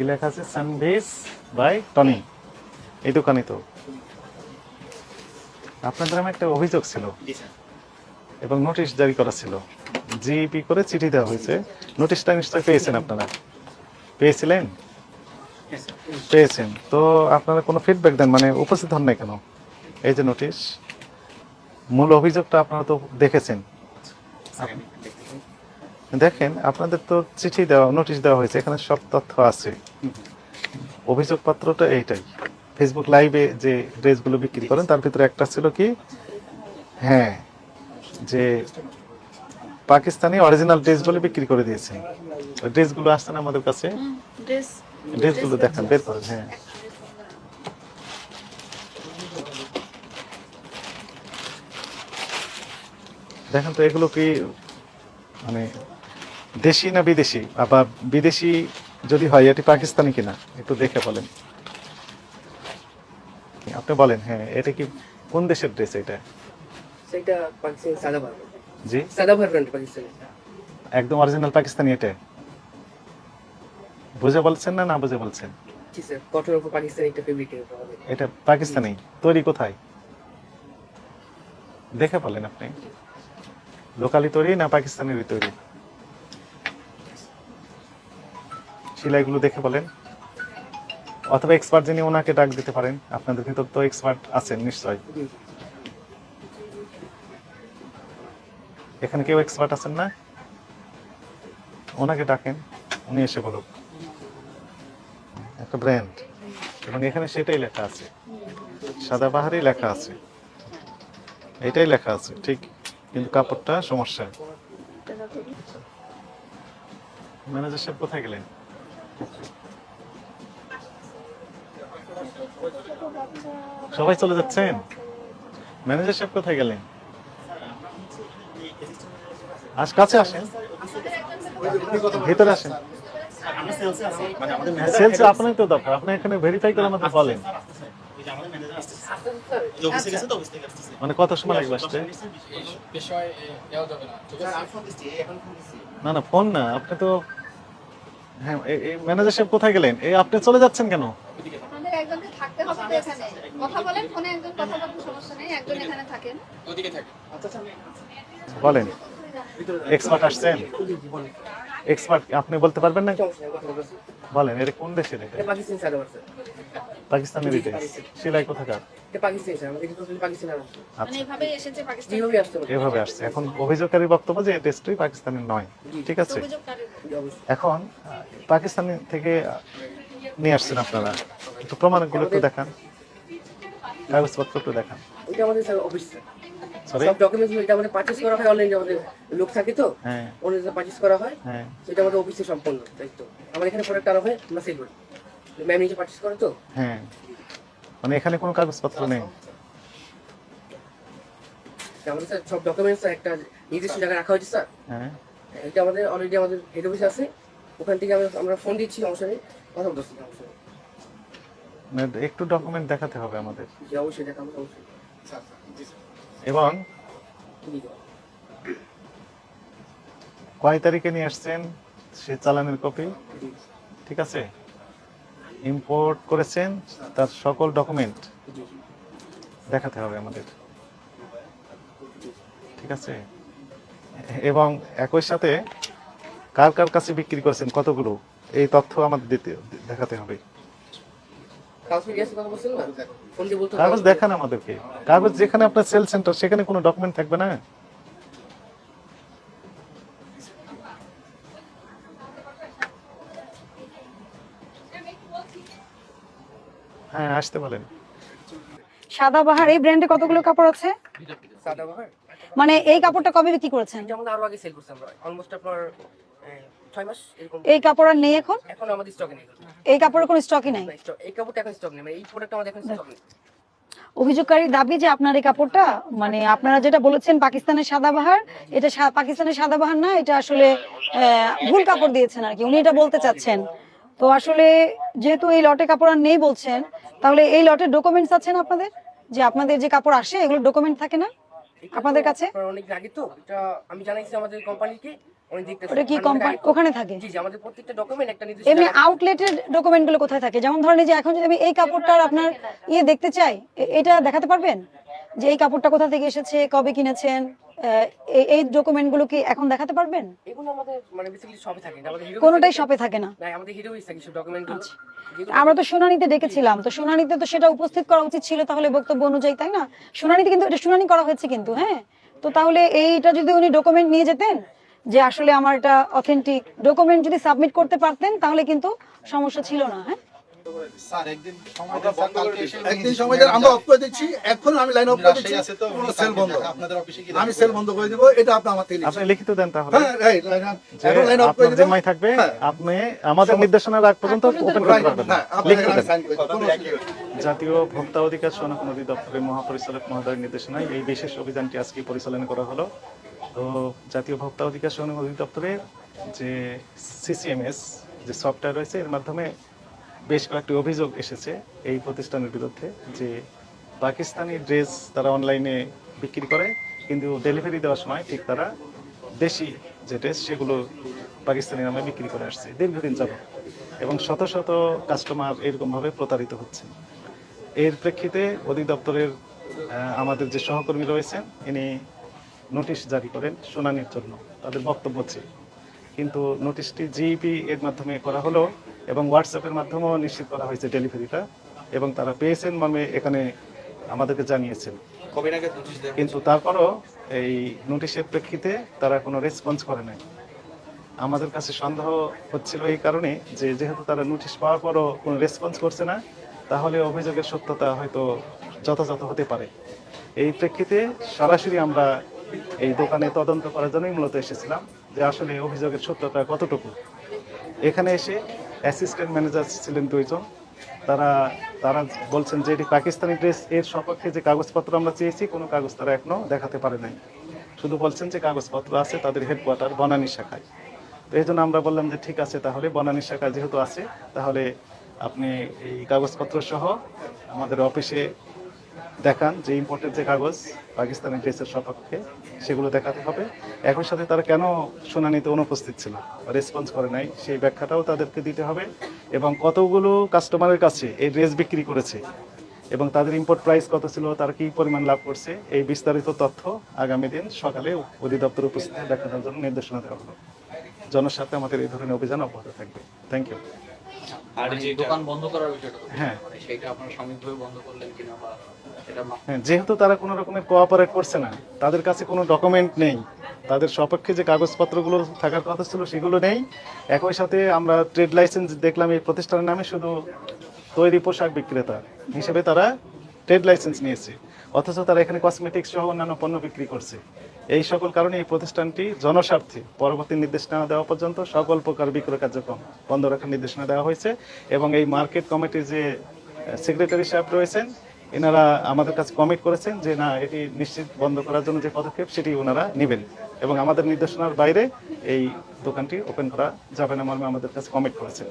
কি লেখা আছে? সানভিস বাই টনি এই দোকানই তো। আপনার নামে একটা অভিযোগ ছিল। এবং নোটিশ জারি করা ছিল। জিপি করে চিঠি দেওয়া হয়েছে। নোটিশটা নিশ্চয়ই পেয়েছেন আপনারা? পেয়েছিলেন? পেয়েছেন। তো আপনারা কোনো ফিডব্যাক দেন? মানে উপস্থিত হন না কেন? এই যে নোটিশ। মূল অভিযোগটা আপনারা তো দেখেছেন। দেখেন আপনাদের তো চিঠি দেওয়া নোটিশ দেওয়া হয়েছে। এখানে সব তথ্য আছে। অভিযোগ পত্রটা এইটাই। ফেসবুক লাইভে যে ড্রেসগুলো বিক্রি করেন তার ভিতরে একটা ছিল কি? হ্যাঁ যে পাকিস্তানি অরিজিনাল ড্রেস বলে বিক্রি করে দিয়েছে। ড্রেসগুলো আসছে না আমাদের কাছে? ড্রেস ড্রেসগুলো দেখান বের করেন হ্যাঁ। দেখেন তো এগুলো কি মানে দেশি না বিদেশি? আবার বিদেশি যদি হয় এটি পাকিস্তানি কিনা? একটু দেখে বলেন। আপনি বলেন হ্যাঁ এটা কি কোন দেশের ড্রেস এটা? সেটা পাকিস্তানি সাদাবাহার জি? পাকিস্তানি। একদম অরিজিনাল পাকিস্তানি এটা? বুঝে বলছেন না না বুঝে বলছেন? জি স্যার কটন উপর পাকিস্তানি একটা ফেব্রিক এটা পাকিস্তানি তৈরি কোথায়? দেখে বলেন আপনি। লোকালি তৈরি না পাকিস্তানের তৈরি? সেলাইগুলো দেখে বলেন। অথবা এক্সপার্ট যিনি ওনাকে ডাক দিতে পারেন আপনাদের ভিতর তো এক্সপার্ট আছেন নিশ্চয় এখানে কেউ এক্সপার্ট আছেন না? ওনাকে ডাকেন উনি এসে বলুক। একটা ব্র্যান্ড এবং এখানে সেটাই লেখা আছে। সাদা বাহারই লেখা আছে। এটাই লেখা আছে ঠিক। কিন্তু কাপড়টা সমস্যা। ম্যানেজার সাহেব কোথায় গেলেন? সবাই চলে যাচ্ছেন? ম্যানেজার সাহেব কোথায় গেলেন? আজ কাছে আসেন। ভিতরে আসেন। সেলস আপনার তো দরকার। আপনি এখানে ভেরিফাই করে আমাদের বলেন। মানে কত সময় লাগবে আসতে? না না ফোন না। আপনি তো হ্যাঁ ম্যানেজার সাহেব কোথায় গেলেন? এই আপনি চলে যাচ্ছেন কেন? আমাদের একজনকে থাকতে হবে তো এখানে। কথা বলেন ফোনে একজন কথা বলতে সমস্যা নেই একজন এখানে থাকেন। বলেন। এক্সপার্ট আসছেন? এক্সপার্ট আপনি বলতে পারবেন না। বলেন এটা কোন দেশের এটা? এটা স্যার। পাকিস্তানের এটা সেলাই কোথাকার? এটা পাকিস্তানি স্যার আমাদের কিন্তু পাকিস্তানি আর আসছে। মানে এভাবে আসছে। এখন অভিযোগকারী বক্তব্য যে টেস্টই পাকিস্তানের নয়। ঠিক আছে? এখন পাকিস্তানি থেকে নিয়ে আসছেন আপনারা। একটু প্রমাণগুলো একটু দেখান। কাগজপত্র একটু দেখান। এটা আমাদের স্যার অফিস স্যার। সব ডকুমেন্টস এটা আমাদের পারচেজ করা হয় অনলাইনে আমাদের লোক থাকে তো। হ্যাঁ। অনলাইনে পারচেজ করা হয়। হ্যাঁ। সেটা আমাদের অফিসে সম্পন্ন দায়িত্ব আমার এখানে প্রোডাক্ট আনা হয় আমরা সেল করি। ম্যাম নিজে পারচেজ করে তো? হ্যাঁ। মানে এখানে কোনো কাগজপত্র নেই। আমাদের স্যার সব ডকুমেন্টস একটা নির্দিষ্ট জায়গায় রাখা হয়েছে স্যার। হ্যাঁ। এটা আমাদের অলরেডি আমাদের হেড অফিস আছে। ওখান থেকে আমরা আমরা ফোন দিচ্ছি সমস্যা কথা বলতেছি সমস্যা মানে একটু ডকুমেন্ট দেখাতে হবে আমাদের। জি, অবশ্যই দেখাবো অবশ্যই। এবং জি, কয় তারিখে নিয়ে আসছেন সে চালানের কপি ঠিক আছে? ইম্পোর্ট করেছেন তার সকল ডকুমেন্ট দেখাতে হবে আমাদের। ঠিক আছে? এবং একই সাথে কার কার কাছে বিক্রি করেছেন কতগুলো এই তথ্য আমাদের দিতে দেখাতে হবে। কাগজ দেখান আমাদেরকে। কাগজ যেখানে আপনার সেল সেন্টার সেখানে কোনো ডকুমেন্ট থাকবে না? হ্যাঁ আসতে সাদাবাহার এই ব্র্যান্ডে কতগুলো কাপড় আছে? সাদাবাহার মানে এই কাপড়টা কবে বিক্রি করেছেন? আমাদের আরও আগে সেল করছি আমরা অলমোস্ট আপনার ছয় মাস এরকম। এই কাপড় আর নেই এখন? এখন আমাদের স্টকে নেই। এই কাপড়ের কোনো স্টকই নাই? এই কাপড়টা এখন স্টক নেই মানে এই প্রোডাক্ট আমাদের এখন স্টক নেই। অভিযোগকারীর দাবি যে আপনার এই কাপড়টা মানে আপনারা যেটা বলেছেন পাকিস্তানের সাদাবাহার এটা পাকিস্তানের সাদাবাহার না এটা আসলে আহ, ভুল কাপড় দিয়েছেন আর কি উনি এটা বলতে চাচ্ছেন। তো আসলে যেহেতু এই লটে কাপড় আর নেই বলছেন তাহলে এই লটের ডকুমেন্টস আছেন আপনাদের? যে আপনাদের যে কাপড় আসে এগুলো ডকুমেন্ট থাকে না আপনাদের কাছে? অনেক আগে তো এটা আমি জানাইছি আমাদের কোম্পানিকে ওটা কি কোম্পানি ওখানে থাকে? জি জি আমাদের প্রত্যেকটা ডকুমেন্ট একটা নির্দিষ্ট এমনি আউটলেটের ডকুমেন্টগুলো কোথায় থাকে? যেমন ধরেন যে এখন যদি আমি এই কাপড়টার আপনার ইয়ে দেখতে চাই এটা দেখাতে পারবেন? যে এই কাপড়টা কোথা থেকে এসেছে কবে কিনেছেন? এই- এই ডকুমেন্টগুলো কি এখন দেখাতে পারবেন? এগুলো আমাদের মানে বেসিক্যালি শপে থাকে আমাদের হিরো কোনোটাই শপে থাকে না। না আমাদের হিরো থাকে সব ডকুমেন্ট। আমরা তো শুনানিতে ডেকেছিলাম তো শুনানিতে তো সেটা উপস্থিত করা উচিত ছিল তাহলে বক্তব্য অনুযায়ী তাই না? শুনানিতে কিন্তু এটা শুনানি করা হয়েছে কিন্তু হ্যাঁ? তো তাহলে এইটা যদি উনি ডকুমেন্ট নিয়ে যেতেন যে আসলে আমার এটা অথেন্টিক ডকুমেন্ট যদি সাবমিট করতে পারতেন তাহলে কিন্তু সমস্যা ছিল না হ্যাঁ? একদিন সময় দেন, স্যার, কালকে এসে একদিন সময় দেন আমরা অফ করে দিচ্ছি। এখন আমি লাইন অফ করে দিচ্ছি। রাজশাহী আছে তো পুরো সেল বন্ধ। আপনাদের অফিসে কি আমি সেল বন্ধ করে দিব এটা আপনি আমার থেকে আপনি লিখিত দেন তাহলে। হ্যাঁ এখন লাইন অফ করে আপনার দিব থাকবে। আপনি আমাদের নির্দেশনার আগ পর্যন্ত ওপেন করতে পারবেন। না লিখিত দেন। সাইন করে দিন, কোনো অসুবিধা নেই। জাতীয় ভোক্তা অধিকার সনক নদী দপ্তরের মহাপরিচালক মহোদয়ের নির্দেশনায় এই বিশেষ অভিযানটি আজকে পরিচালনা করা হলো। তো জাতীয় ভোক্তা অধিকার সনক নদী দপ্তরের যে সিসিএমএস যে সফটওয়্যার রয়েছে এর মাধ্যমে বেশ কয়েকটি অভিযোগ এসেছে এই প্রতিষ্ঠানের বিরুদ্ধে যে পাকিস্তানি ড্রেস তারা অনলাইনে বিক্রি করে, কিন্তু ডেলিভারি দেওয়ার সময় ঠিক তারা দেশি যে ড্রেস সেগুলো পাকিস্তানি নামে বিক্রি করে আসছে দীর্ঘদিন যাব এবং শত শত কাস্টমার এরকমভাবে প্রতারিত হচ্ছে। এর প্রেক্ষিতে অধিদপ্তরের আমাদের যে সহকর্মী রয়েছেন, ইনি নোটিশ জারি করেন শুনানির জন্য। তাদের বক্তব্য চেয়ে কিন্তু নোটিশটি জিইপি এর মাধ্যমে করা হলো এবং হোয়াটসঅ্যাপের মাধ্যমেও নিশ্চিত করা হয়েছে ডেলিভারিটা এবং তারা পেয়েছেন মর্মে এখানে আমাদেরকে জানিয়েছেন। কিন্তু তারপরও এই নোটিশের প্রেক্ষিতে তারা কোনো রেসপন্স করে নাই। আমাদের কাছে সন্দেহ হচ্ছিল এই কারণে যে যেহেতু তারা নোটিশ পাওয়ার পরও কোনো রেসপন্স করছে না তাহলে অভিযোগের সত্যতা হয়তো যথাযথ হতে পারে। এই প্রেক্ষিতে সরাসরি আমরা এই দোকানে তদন্ত করার জন্যই মূলত এসেছিলাম যে আসলে অভিযোগের সত্যতা কতটুকু। এখানে এসে অ্যাসিস্ট্যান্ট ম্যানেজার ছিলেন দুইজন। তারা তারা বলছেন যে এটি পাকিস্তানি ড্রেস এর সপক্ষে যে কাগজপত্র আমরা চেয়েছি, কোনো কাগজ তারা এখনও দেখাতে পারে নাই। শুধু বলছেন যে কাগজপত্র আছে তাদের হেডকোয়ার্টার বনানী শাখায়। তো এই জন্য আমরা বললাম যে ঠিক আছে, তাহলে বনানী শাখা যেহেতু আছে, তাহলে আপনি এই কাগজপত্র সহ আমাদের অফিসে দেখান যে ইম্পোর্টের যে কাগজ পাকিস্তানি ড্রেসের সপক্ষে, সেগুলো দেখাতে হবে। একই সাথে তারা কেন শুনানিতে অনুপস্থিত ছিল? রেসপন্স করে নাই, সেই ব্যাখ্যাটাও তাদেরকে দিতে হবে। এবং কতগুলো কাস্টমারের কাছে এই ড্রেস বিক্রি করেছে এবং তাদের ইম্পোর্ট প্রাইস কত ছিল, তারা কি পরিমাণ লাভ করছে, এই বিস্তারিত তথ্য আগামী দিন সকালে অধিদপ্তর উপস্থিতি দেখানোর জন্য নির্দেশনা দেওয়া হলো। জনস্বার্থে আমাদের এই ধরনের অভিযান অব্যাহত থাকবে। থ্যাংক ইউ আর যে দোকান বন্ধ করার বিষয়টা হ্যাঁ। মানে আপনারা সাময়িকভাবে বন্ধ করলেন কিনা বা এটা মা- হ্যাঁ যেহেতু তারা কোনো রকমের কোঅপারেট করছে না তাদের কাছে কোনো ডকুমেন্ট নেই তাদের সপক্ষে যে কাগজপত্রগুলো থাকার কথা ছিল সেগুলো নেই একই সাথে আমরা ট্রেড লাইসেন্স দেখলাম এই প্রতিষ্ঠানের নামে শুধু তৈরি পোশাক বিক্রেতা হিসেবে তারা ট্রেড লাইসেন্স নিয়েছে অথচ তারা এখানে কসমেটিক্স সহ অন্যান্য পণ্য বিক্রি করছে এই সকল কারণে এই প্রতিষ্ঠানটি জনস্বার্থে পরবর্তী নির্দেশনা দেওয়া পর্যন্ত সকল প্রকার বিক্রয় কার্যক্রম বন্ধ রাখার নির্দেশনা দেওয়া হয়েছে এবং এই মার্কেট কমিটির যে সেক্রেটারি সাহেব রয়েছেন, এনারা আমাদের কাছে কমিট করেছেন যে, না, এটি নিশ্চিত বন্ধ করার জন্য যে পদক্ষেপ, সেটি ওনারা নেবেন। এবং আমাদের নির্দেশনার বাইরে এই দোকানটি ওপেন করা যাবে না মর্মে আমাদের কাছে কমিট করেছেন।